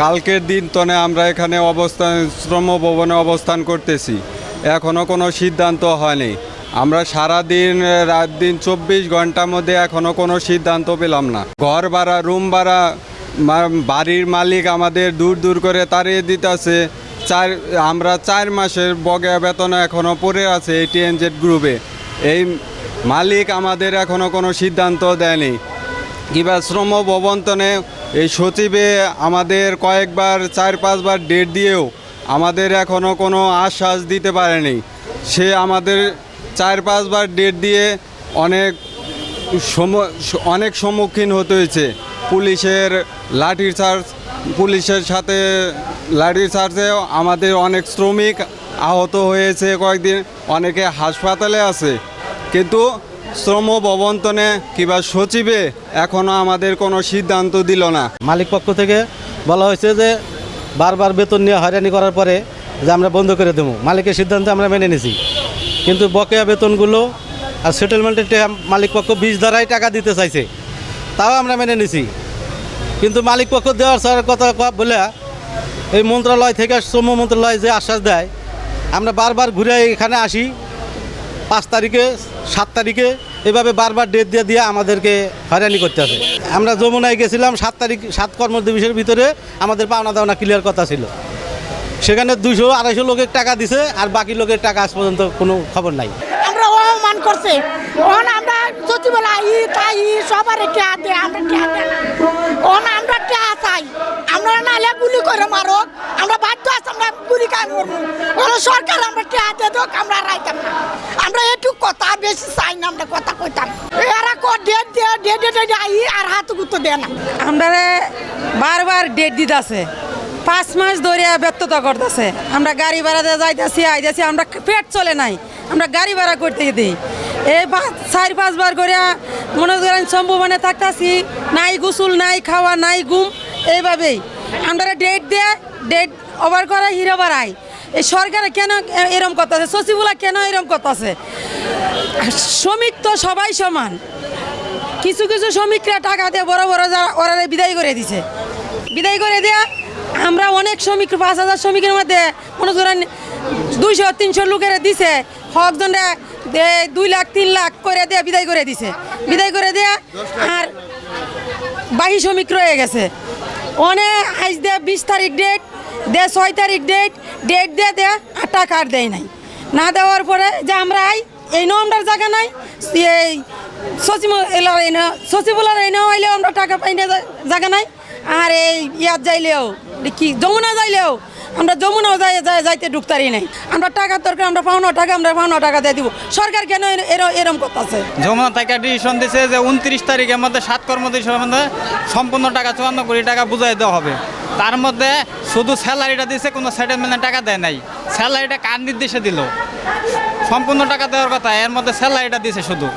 কালকের দিন তনে আমরা এখানে অবস্থান শ্রম ভবনে অবস্থান করতেছি। এখনও কোনো সিদ্ধান্ত হয়নি। আমরা সারা দিন রাত দিন চব্বিশ ঘণ্টার মধ্যে এখনও কোনো সিদ্ধান্ত পেলাম না। ঘর ভাড়া, রুম ভাড়া বাড়ির মালিক আমাদের দূর দূর করে তাড়িয়ে দিতেছে। চার, আমরা চার মাসের বগে বেতন এখনও পড়ে আছে এই টিএনজেড গ্রুপে এই মালিক আমাদের এখনও কোনো সিদ্ধান্ত দেয়নি। কিংবা শ্রম ভবন্তনে এই সচিবে আমাদের কয়েকবার, চার, পাঁচবার ডেট দিয়েও আমাদের এখনও কোনো আশ্বাস দিতে পারেনি। সে আমাদের চার, পাঁচবার ডেট দিয়ে অনেক অনেক সম্মুখীন হতে হয়েছে। পুলিশের লাঠির চার্জ, পুলিশের সাথে লাঠির চার্জেও আমাদের অনেক শ্রমিক আহত হয়েছে কয়েকদিন, অনেকে হাসপাতালে আছে। কিন্তু শ্রম ভবন্তনে কিংবা সচিবে এখনও আমাদের কোনো সিদ্ধান্ত দিল না। মালিক পক্ষ থেকে বলা হয়েছে যে বারবার বেতন নিয়ে হয়রানি করার পরে যে আমরা বন্ধ করে দেবো। মালিকের সিদ্ধান্ত আমরা মেনে নিছি। কিন্তু বকেয়া বেতনগুলো আর সেটেলমেন্টের মালিক পক্ষ বিশ দ্বারাই টাকা দিতে চাইছে, তাও আমরা মেনে নিছি। কিন্তু মালিক পক্ষ দেওয়ার স্যার কথা বলে এই মন্ত্রণালয় থেকে শ্রম মন্ত্রণালয় যে আশ্বাস দেয়, আমরা বারবার ঘুরে এখানে আসি পাঁচ তারিখে, সাত তারিখে এভাবে বারবার ডেট দিয়ে দিয়ে আমাদেরকে হয়রানি করতে আছে আমরা যমুনায় গেছিলাম, সাত তারিখ, সাত কর্মদিবসের ভিতরে আমাদের পাওনা দাওনা ক্লিয়ার কথা ছিল। সেখানে দুইশো আড়াইশো লোকের টাকা দিছে, আর বাকি লোকের টাকা আজ পর্যন্ত কোনো খবর নাই। আমরা অপমান করছে। ওন আমরা সচিবালয়, ই, তাই সবার টেহা দে আমরা টেহা দে না। আমরা টেহা চাই? আমরা নালে গুলি করে মারক। আমরা বাধ্য আছি, আমরা গুলি খাই মরবো। ওন সরকার আমরা টেহা দে দোক আর হাত গুতো দে না। আমরা বারবার ডেট দিতেছে। পাঁচ মাস ধরে ব্যর্থতা করতেছে। আমরা গাড়ি ভাড়া দিয়ে যাইতেছি, আইতেছি, আমরা পেট চলে নাই। আমরা গাড়ি ভাড়া করতে দিই। এই পাঁচ চার পাঁচবার করে মনে করেন সম্ভবনে থাকতেছি, নাই গোসল, নাই খাওয়া, নাই ঘুম, এইভাবেই। আমরা ডেট দিয়ে ডেট ওভার করা হিরো বাড়াই। এই সরকার কেন এরম করতেছে? সচিবুলা কেন এরম করতেছে? শ্রমিক তো সবাই সমান। কিছু কিছু শ্রমিকরা টাকা দিয়ে বড় বড় যারা ওরা বিদায় করে দিছে। বিদায় করে দেয়া আমরা অনেক শ্রমিক, পাঁচ হাজার শ্রমিকের মধ্যে মনে করেন দুইশো, তিনশো লোকের দিছে। হকজনরা দুই লাখ, তিন লাখ করে দিয়ে বিদায় করে দিছে। বিদায় করে দেয়া আর বাহি শ্রমিক রয়ে গেছে। অনেক আজ দে বিশ তারিখ ডেট দে ছয় তারিখ ডেট ডেট দিয়ে দেয়া আর টাকা আর দেয় নাই। না দেওয়ার পরে যে আমরা আই, এই নম্বর জায়গা নাই, এই সচিব এলার এই না সচিবলার এই হইলেও আমরা টাকা পাই জায়গা নাই। আর এই ইয়াত যাইলেও কি যমুনা যাইলেও, আমরা যমুনাও যাই যাই- যাইতে ঢুকতারি নাই। আমরা টাকার দরকার, আমরা পাওনা টাকা, আমরা পাওনা টাকা দিয়ে দিব। সরকার কেন এর- এর- এরম করতেছে? যমুনা থেকে ডিসিশন দিছে যে উনত্রিশ তারিখের মধ্যে সাত কর্মদিবসের মধ্যে সম্পূর্ণ টাকা, চুয়ান্ন কোটি টাকা বুঝাই দেওয়া হবে। তার মধ্যে শুধু স্যালারিটা দিছে, কোনো সেটেলমেন্টের টাকা দেয় নাই। স্যালারিটা কার নির্দেশে দিল? সম্পূর্ণ টাকা দেওয়ার কথা, এর মধ্যে স্যালারিটা দিছে শুধু।